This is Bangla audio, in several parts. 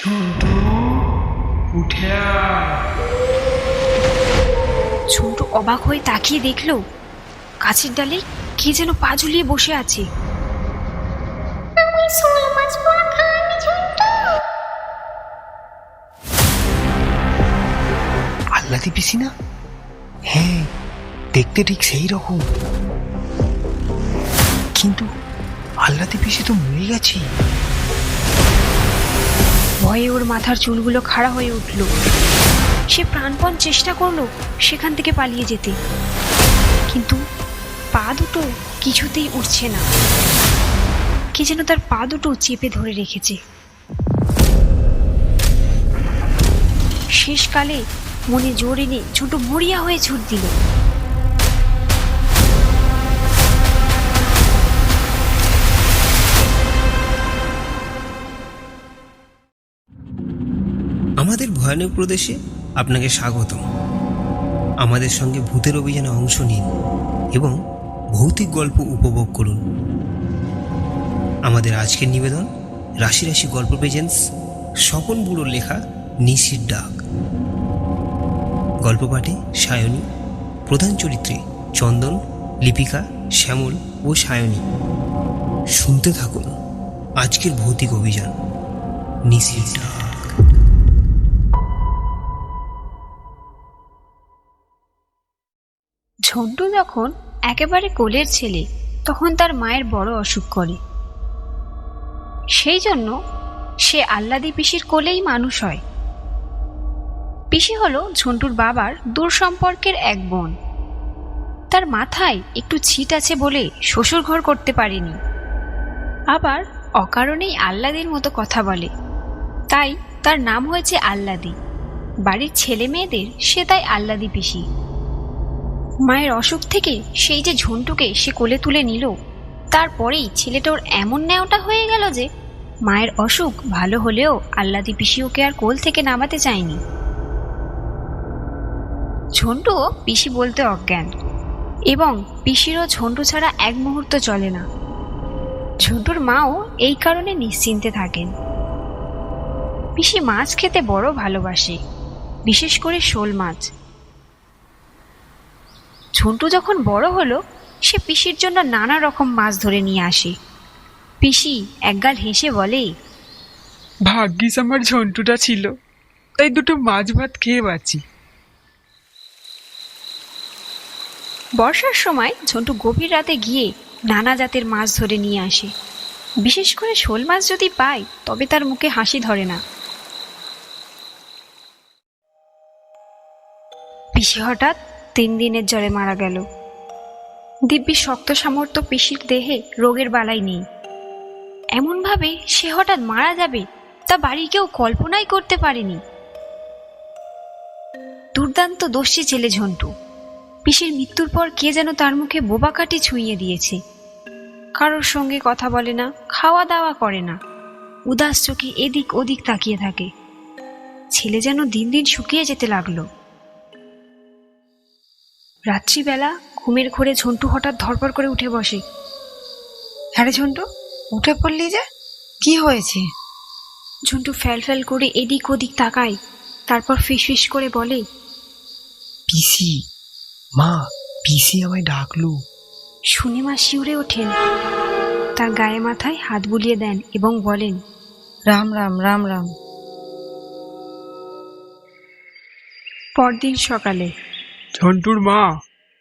ঝন্টু উঠে। ঝন্টু অবাক হয়ে তাকিয়ে দেখল গাছের ডালে কে যেন পা ঝুলিয়ে বসে আছে। আল্লাদি পিসি না? হ্যাঁ দেখতে ঠিক সেই রকম। কিন্তু আল্লাদি পিসি তো মরে গেছে। ভয়ে ওর মাথার চুলগুলো খাড়া হয়ে উঠল। সে প্রাণপণ চেষ্টা করল সেখান থেকে পালিয়ে যেতে। কিন্তু পা দুটো কিছুতেই উঠছে না। কে যেন তার পা দুটো চেপে ধরে রেখেছে। শেষকালে মনে জোর এনে ছোট মরিয়া হয়ে ছুট দিল। আমাদের ভয়ানক প্রদেশে আপনাকে স্বাগতম। আমাদের সঙ্গে ভূতের অভিযানে অংশ নিন এবং ভৌতিক গল্প উপভোগ করুন। আমাদের আজকের নিবেদন রাশি রাশি গল্প প্রেজেন্স স্বপন বুড়োর লেখা নিশির ডাক। গল্প পাঠে সায়নী, প্রধান চরিত্রে চন্দন, লিপিকা, শ্যামল ও সায়নী। শুনতে থাকুন আজকের ভৌতিক অভিযান নিশির ডাক। ঝন্টু যখন একেবারে কোলের ছেলে, তখন তার মায়ের বড় অসুখ করে। সেই জন্য সে আল্লাদি পিসির কোলেই মানুষ হয়। পিসি হলো ঝন্টুর বাবার দূর সম্পর্কের এক বোন। তার মাথায় একটু ছিট আছে বলে শ্বশুর ঘর করতে পারেনি। আবার অকারণেই আল্লাদির মতো কথা বলে। তাই তার নাম হয়েছে আল্লাদি বাড়ির ছেলে মেয়েদের সে তাই আল্লাদি পিসি। মায়ের অসুখ থেকে সেই যে ঝন্টুকে সে কোলে তুলে নিল তারপরেই ছেলেটা ওর এমন ন্যাওটা হয়ে গেল যে মায়ের অসুখ ভালো হলেও আল্লাদি পিসি ওকে আর কোল থেকে নামাতে চায়নি। ঝন্টুও পিসি বলতে অজ্ঞান এবং পিসিরও ঝন্টু ছাড়া এক মুহূর্ত চলে না। ঝন্টুর মাও এই কারণে নিশ্চিন্তে থাকেন। পিসি মাছ খেতে বড় ভালোবাসে, বিশেষ করে শোল মাছ। ঝন্টু যখন বড় হলো সে পিসির জন্য নানা রকম মাছ ধরে নিয়ে আসে। পিসি একগাল হেসে বলে ভাগ্যিস আমার ঝন্টুটা ছিল। তাই দুটো মাছ ভাত খেয়ে বাঁচি। বর্ষার সময় ঝন্টু গভীর রাতে গিয়ে নানা জাতের মাছ ধরে নিয়ে আসে। বিশেষ করে শোল মাছ যদি পায় তবে তার মুখে হাসি ধরে না। পিসি হঠাৎ তিন দিনের জ্বরে মারা গেল। দিব্যি শক্ত সামর্থ্য পিসির দেহে রোগের বালাই নেই। এমনভাবে সে হঠাৎ মারা যাবে, তা বাড়ি কেউ কল্পনাই করতে পারেনি। দুর্দান্ত দোষী ছেলে ঝন্টু। পিসির মৃত্যুর পর কে যেন তার মুখে বোবা কাঠি ছুঁইয়ে দিয়েছে। কারোর সঙ্গে কথা বলে না খাওয়া দাওয়া করে না। উদাস চোখে এদিক ওদিক তাকিয়ে থাকে। ছেলে যেন দিন দিন শুকিয়ে যেতে লাগল। রাত্রিবেলা ঘুমের ঘোরে ঝন্টু হঠাৎ ধরপড় করে উঠে বসে। হ্যাঁ ঝন্টু উঠে পড়লি যে? কি হয়েছে? ঝন্টু ফ্যাল ফ্যাল করে এদিক ওদিক তাকায় তারপর ফিসফিস করে বলে পিসি মা পিসি আমায় ডাকলো। শুনে মা শিউরে ওঠেন। তার গায়ে মাথায় হাত বুলিয়ে দেন এবং বলেন রাম রাম রাম রাম। পরদিন সকালে ঝন্টুর মা,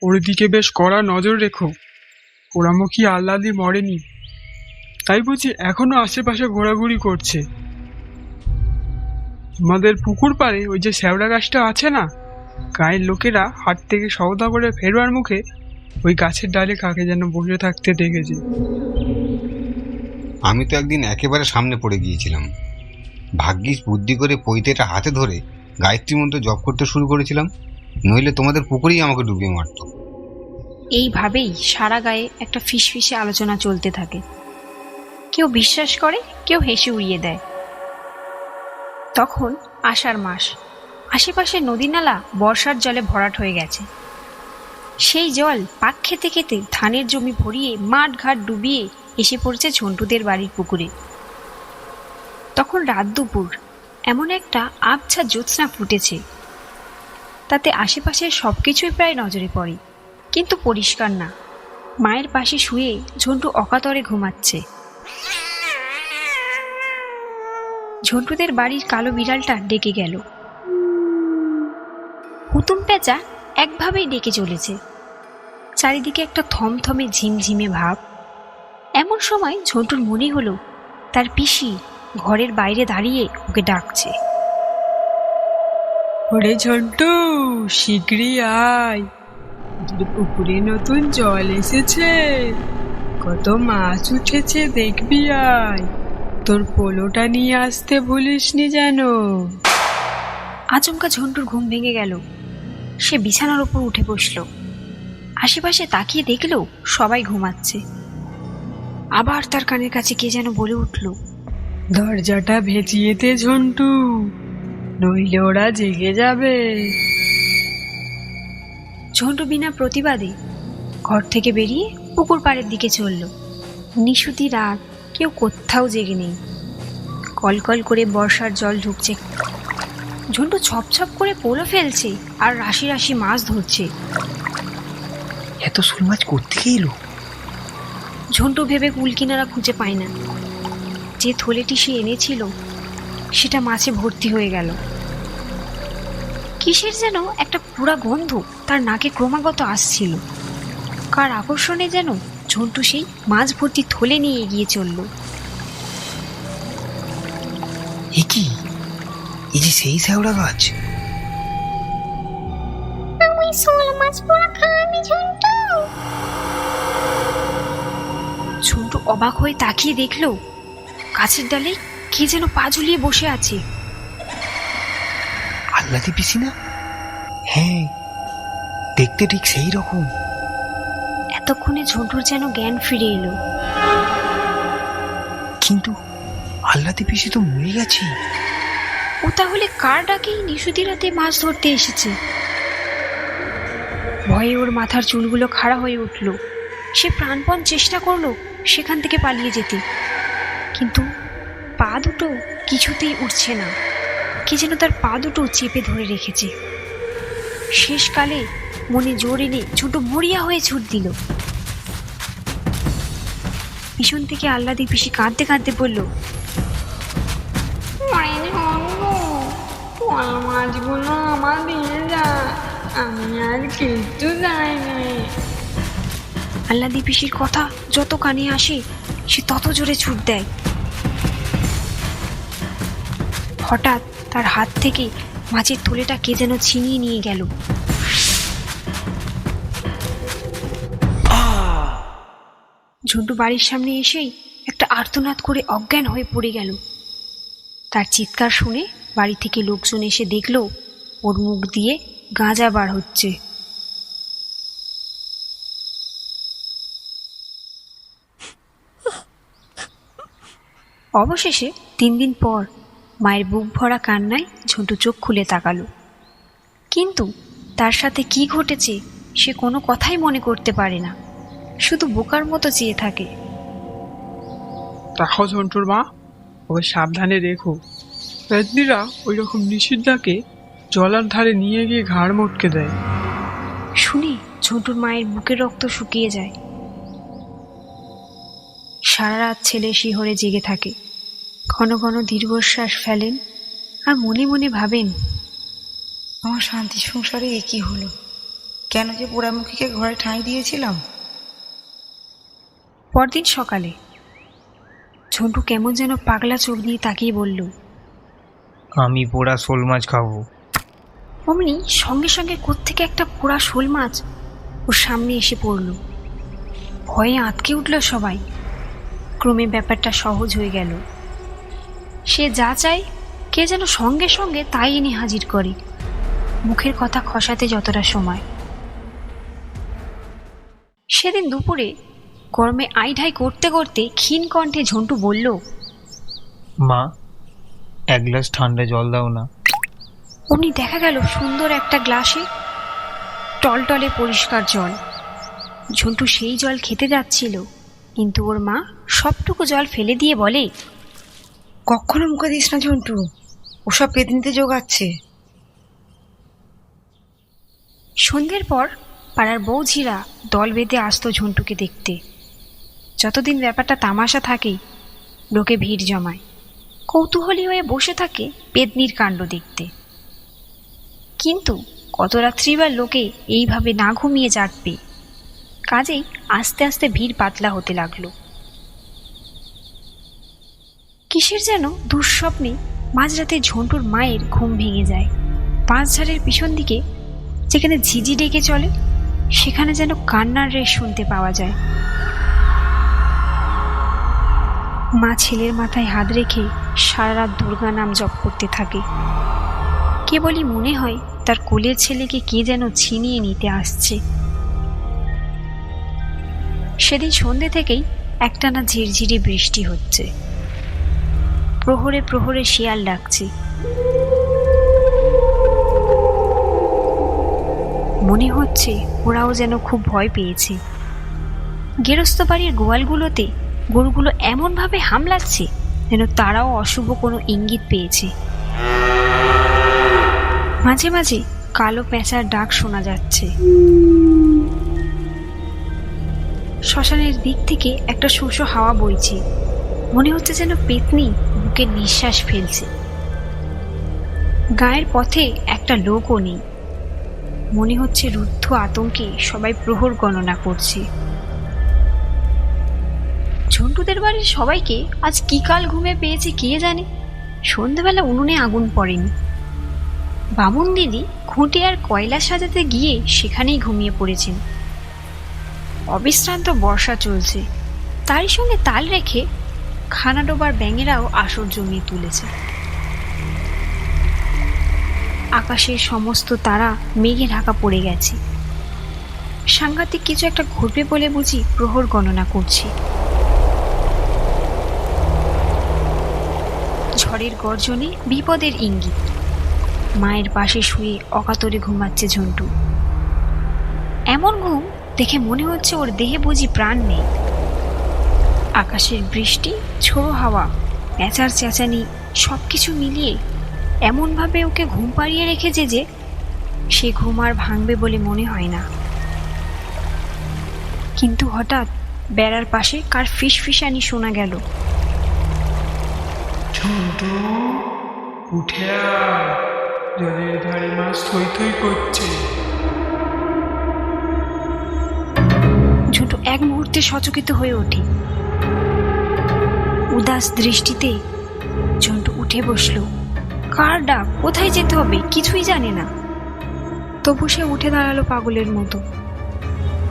ওর দিকে বেশ কড়া নজর রেখো। পোড়ামুখী আল্লাদি মরেনি। তাই বুঝি এখনও আশেপাশে ঘোরাঘুরি করছে। আমাদের পুকুর পাড়ে ওই যে শ্যাওড়া গাছটা আছে না, গায়ের লোকেরা হাট থেকে সওদা করে ফেরবার মুখে ওই গাছের ডালে কাকে যেন বসে থাকতে দেখেছে। আমি তো একদিন একেবারে সামনে পড়ে গিয়েছিলাম। ভাগ্যিস বুদ্ধি করে পৈতেটা হাতে ধরে গায়ত্রী মন্ত্র জপ করতে শুরু করেছিলাম। নইলে তোমাদের পুকুরেই আমাকে ডুবিয়ে মারতো। এইভাবেই সারা গায়ে একটা ফিসফিসে আলোচনা চলতে থাকে। কেউ বিশ্বাস করে, কেউ হেসে উড়িয়ে দেয়। তখন আষাঢ় মাস। আশেপাশে নদী নালা বর্ষার জলে ভরাট হয়ে গেছে। সেই জল পাক খেতে খেতে ধানের জমি ভরিয়ে মাঠ ঘাট ডুবিয়ে এসে পড়ছে ঝন্টুদের বাড়ির পুকুরে। তখন রাত দুপুর, এমন একটা আবছা জ্যোৎস্না ফুটেছে। তাতে আশেপাশের সব কিছুই প্রায় নজরে পড়ে। কিন্তু পরিষ্কার না। মায়ের পাশে শুয়ে ঝন্টু অকাতরে ঘুমাচ্ছে। ঝন্টুদের বাড়ির কালো বিড়ালটা ডেকে গেল। হুতুম পেঁচা একভাবেই ডেকে চলেছে। চারিদিকে একটা থমথমে ঝিমঝিমে ভাব। এমন সময় ঝন্টুর মনে হলো, তার পিসি ঘরের বাইরে দাঁড়িয়ে ওকে ডাকছে। ওরে ঝন্টু শীঘ্রই আয়। পুকুরে নতুন জল এসেছে। কত মাছ উঠেছে দেখবি আয়। তোর পোলোটা নিয়ে আসতে ভুলিসনি যেন। আচমকা ঝন্টুর ঘুম ভেঙে গেল। সে বিছানার ওপর উঠে বসল। আশেপাশে তাকিয়ে দেখল সবাই ঘুমাচ্ছে। আবার তার কানের কাছে কে যেন বলে উঠল দরজাটা ভেজিয়েতে ঝন্টু। নইলে ওরা জেগে যাবে। ঝন্টু বিনা প্রতিবাদে ঘর থেকে বেরিয়ে পুকুর পাড়ের দিকে চলল। নিশুতি রাত কেউ কোথাও জেগে নেই। কলকল করে বর্ষার জল ঢুকছে। ঝন্টু ছপছপ করে পোলো ফেলছে আর রাশি রাশি মাছ ধরছে। এত শোল মাছ করতে এলো? ঝন্টু ভেবে কুল কিনারা খুঁজে পায় না। যে থলেটি সে এনেছিল সেটা মাছে ভর্তি হয়ে গেল। কিসের যেন একটা পুরা গন্ধ তার নাকে ক্রমাগত আসছিল। কার আকর্ষণে যেন ঝন্টু সেই মাছ ভর্তি থলে নিয়ে এগিয়ে চলল। এ কি? এই যে সেই শ্যাওড়া গাছ। ঝন্টু অবাক হয়ে তাকিয়ে দেখল গাছের ডালে কে যেন পা ঝুলিয়ে বসে আছে। আল্লাদি পিসি না হ্যাঁ দেখতে ঠিক সেই রকম। এতক্ষণে ঝন্টুর যেন জ্ঞান ফিরে এলো। কিন্তু আল্লাদি পিসি তো মরে গেছে। ও তাহলে কার ডাকেই নিশুতি রাতে মাছ ধরতে এসেছে? ভয়ে ওর মাথার চুলগুলো খাড়া হয়ে উঠল। সে প্রাণপণ চেষ্টা করল সেখান থেকে পালিয়ে যেতে। কিন্তু পা দুটো কিছুতেই উঠছে না। কে যেন তার পা দুটো চেপে ধরে রেখেছে। শেষকালে মনে জোর এনে ছোট মরিয়া হয়ে ছুট দিল। পিছন থেকে আল্লাদি পিসি কাঁদতে কাঁদতে বলল মাছগুলো আমার দিয়ে যা আমি আর কিচ্ছু যাইনি আল্লাদি পিসির কথা যত কানে আসে সে তত জোরে ছুট দেয়। হঠাৎ তার হাত থেকে মাছের থলেটা কে যেন ছিনিয়ে নিয়ে গেল। ঝন্টু বাড়ির সামনে এসেই একটা আর্তনাদ করে অজ্ঞান হয়ে পড়ে গেল। তার চিৎকার শুনে বাড়ি থেকে লোকজন এসে দেখল, ওর মুখ দিয়ে গাঁজা বার হচ্ছে। অবশেষে তিন দিন পর মায়ের বুক ভরা কান্নায় ঝন্টু চোখ খুলে তাকালো। কিন্তু তার সাথে কি ঘটেছে সে কোনো কথাই মনে করতে পারে না। শুধু বোকার মতো চেয়ে থাকে। দেখো ঝন্টুর মা ওকে সাবধানে রেখো। পেতনিরা ওই রকম নিষিদ্ধাকে জলার ধারে নিয়ে গিয়ে ঘাড় মটকে দেয়। শুনে ঝন্টুর মায়ের বুকের রক্ত শুকিয়ে যায়। সারা রাত ছেলে শিহরে জেগে থাকে। ঘন ঘন দীর্ঘশ্বাস ফেলেন আর মনে মনে ভাবেন আমার শান্তি সংসারে এ কি হলো? কেন যে পোড়ামুখীকে ঘরে ঠাঁই দিয়েছিলাম? পরদিন সকালে ঝন্টু কেমন যেন পাগলা চোখ দিয়ে তাকিয়ে বলল আমি পোড়া শোল মাছ খাব। অমনি সঙ্গে সঙ্গে কোত্থেকে একটা পোড়া শোল মাছ ওর সামনে এসে পড়ল। ভয়ে আঁতকে উঠল সবাই। ক্রমে ব্যাপারটা সহজ হয়ে গেল। সে যা চায় কে যেন সঙ্গে সঙ্গে তাই এনে হাজির করে। মুখের কথা খসাতে যতটা সময়। সেদিন দুপুরে গরমে আইঢাই করতে করতে ক্ষীণ কণ্ঠে ঝন্টু বলল মা এক গ্লাস ঠান্ডা জল দাও না। উনি দেখা গেল সুন্দর একটা গ্লাসে টলটলে পরিষ্কার জল। ঝন্টু সেই জল খেতে যাচ্ছিল কিন্তু ওর মা সবটুকু জল ফেলে দিয়ে বলে কখনো মুখে দিস না ঝন্টু। ওসব পেতনিতে যোগাচ্ছে সন্ধ্যের পর পাড়ার বৌঝিরা দল বেঁধে আসতো ঝন্টুকে দেখতে। যতদিন ব্যাপারটা তামাশা থাকে লোকে ভিড় জমায়। কৌতূহলী হয়ে বসে থাকে পেদনির কাণ্ড দেখতে। কিন্তু কত রাত্রিবার লোকে এইভাবে না ঘুমিয়ে জাগবে, কাজেই আস্তে আস্তে ভিড় পাতলা হতে লাগল। কিসের যেন দুঃস্বপ্নে মাঝরাতে ঝন্টুর মায়ের ঘুম ভেঙে যায়। পাঁচঝাড়ের পিছন দিকে যেখানে ঝিঝি ডেকে চলে, সেখানে যেন কান্নার রেশ শুনতে পাওয়া যায়। মা ছেলের মাথায় হাত রেখে সারা রাত দুর্গা নাম জপ করতে থাকে। কেবলই মনে হয় তার কোলের ছেলেকে কে যেন ছিনিয়ে নিতে আসছে। সেদিন সন্ধে থেকেই একটানা ঝিরঝিরে বৃষ্টি হচ্ছে। প্রহরে প্রহরে শিয়াল ডাকছে। মনে হচ্ছে ওরাও যেন খুব ভয় পেয়েছে। গেরস্ত বাড়ির গোয়ালগুলোতে গরুগুলো এমনভাবে হামলাচ্ছে যেন তারাও অশুভ কোনো ইঙ্গিত পেয়েছে। মাঝে মাঝে কালো পেঁচার ডাক শোনা যাচ্ছে। শ্মশানের দিক থেকে একটা শোষো হাওয়া বইছে। মনে হচ্ছে যেন পেতনি বুকে নিঃশ্বাস ফেলছে। গায়ের পথে একটা লোকও নেই। মনে হচ্ছে রুদ্ধ আতঙ্কে সবাই প্রহর গণনা করছে। ঝন্টুদের বাড়ির সবাইকে আজ কি কাল ঘুমে পেয়েছে কে জানে? সন্ধেবেলা উনুনে আগুন পড়েনি। বামুন দিদি খুঁটে আর কয়লা সাজাতে গিয়ে সেখানেই ঘুমিয়ে পড়েছেন। অবিশ্রান্ত বর্ষা চলছে। তারই সঙ্গে তাল রেখে খানাডোবার ব্যাঙেরাও আসর জমিয়ে তুলেছে। আকাশের সমস্ত তারা মেঘে ঢাকা পড়ে গেছে। সাংঘাতিক কিছু একটা ঘটবে বলে বুঝি প্রহর গণনা করছি। ঝড়ের গর্জনে বিপদের ইঙ্গিত। মায়ের পাশে শুয়ে অকাতরে ঘুমাচ্ছে ঝন্টু। এমন ঘুম দেখে মনে হচ্ছে ওর দেহে বুঝি প্রাণ নেই। আকাশের বৃষ্টি ছোড়ো হাওয়া প্যাঁচার চেঁচানি সব কিছু মিলিয়ে এমনভাবে ওকে ঘুম পাড়িয়ে রেখেছে যে সে ঘুম আর ভাঙবে বলে মনে হয় না। কিন্তু হঠাৎ বেড়ার পাশে কার ফিস ফিসানি শোনা গেল। ঝন্টু উঠে আয়। জলের ধারে মাছ থই থই করছে। ঝুঁটু এক মুহূর্তে সচকিত হয়ে ওঠে। উদাস দৃষ্টিতে ঝন্টু উঠে বসল। কার ডাক? কোথায় যেতে হবে? কিছুই জানে না। তবু সে উঠে দাঁড়াল পাগলের মতো।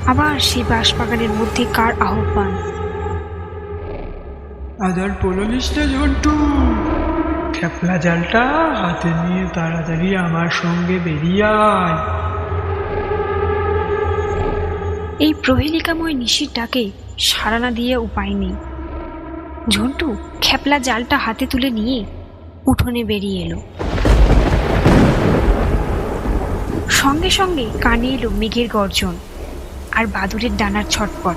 আবার সেই বাঁশবাগানের মধ্যে কার আহ্বান? আদার পড়লিস না ঝন্টু খেপলা জালটা হাতে নিয়ে তাড়াতাড়ি আমার সঙ্গে বেরিয়ে আয় এই প্রহেলিকাময় নিশির ডাকে সাড়া না দিয়ে উপায় নেই। ঝন্টু খেপলা জালটা হাতে তুলে নিয়ে উঠোনে বেরিয়ে এলো। সঙ্গে সঙ্গে কানে এলো মেঘের গর্জন আর বাদুরের ডানার ছটপট।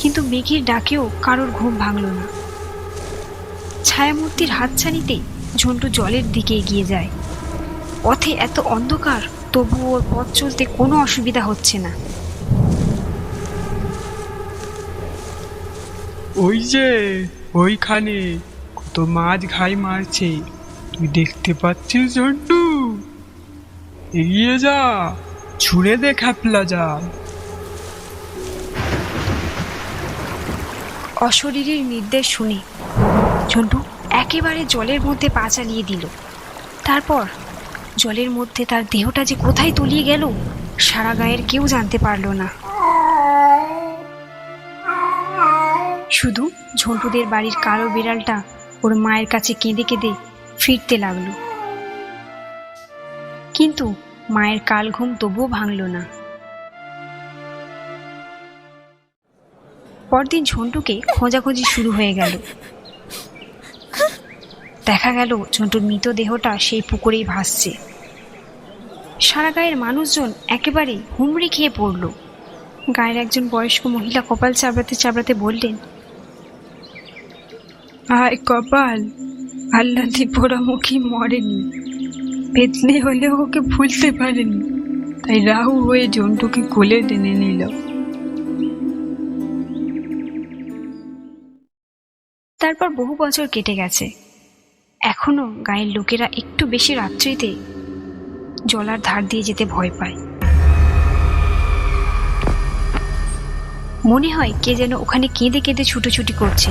কিন্তু মেঘের ডাকেও কারোর ঘুম ভাঙল না। ছায়ামূর্তির হাতছানিতে ঝন্টু জলের দিকে এগিয়ে যায়। পথে এত অন্ধকার তবু ওর পথ চলতে কোনো অসুবিধা হচ্ছে না। ওই যে, ওইখানে কত মাছ ঘাই মারছে। তুই দেখতে পাচ্ছিস ঝন্টু? এগিয়ে যা, ছুঁড়ে দে খেপলা যা। অশরীরীর নির্দেশ শুনে ঝন্টু একেবারে জলের মধ্যে পা চালিয়ে দিল। তারপর জলের মধ্যে তার দেহটা যে কোথায় তলিয়ে গেল, সারা গায়ের কেউ জানতে পারল না। শুধু ঝন্টুদের বাড়ির কালো বিড়ালটা ওর মায়ের কাছে কেঁদে কেঁদে ফিরতে লাগল। কিন্তু মায়ের কাল ঘুম তবুও ভাঙল না। পরদিন ঝন্টুকে খোঁজাখুঁজি শুরু হয়ে গেল। দেখা গেল ঝন্টুর মৃতদেহটা সেই পুকুরেই ভাসছে। সারা গায়ের মানুষজন একেবারে হুমড়ি খেয়ে পড়ল। গায়ের একজন বয়স্ক মহিলা কপাল চাবড়াতে চাবড়াতে বললেন আয় কপাল আল্লাদি পোড়ামুখী মরেনি। পেতনি হলেও ওকে ভুলতে পারেনি। তাই রাহু হয়ে জন্টুকে কোলে টেনে নিল। তারপর বহু বছর কেটে গেছে। এখনও গায়ের লোকেরা একটু বেশি রাত্রিতে জলার ধার দিয়ে যেতে ভয় পায়। মনে হয় কে যেন ওখানে কেঁদে কেঁদে ছুটোছুটি করছে।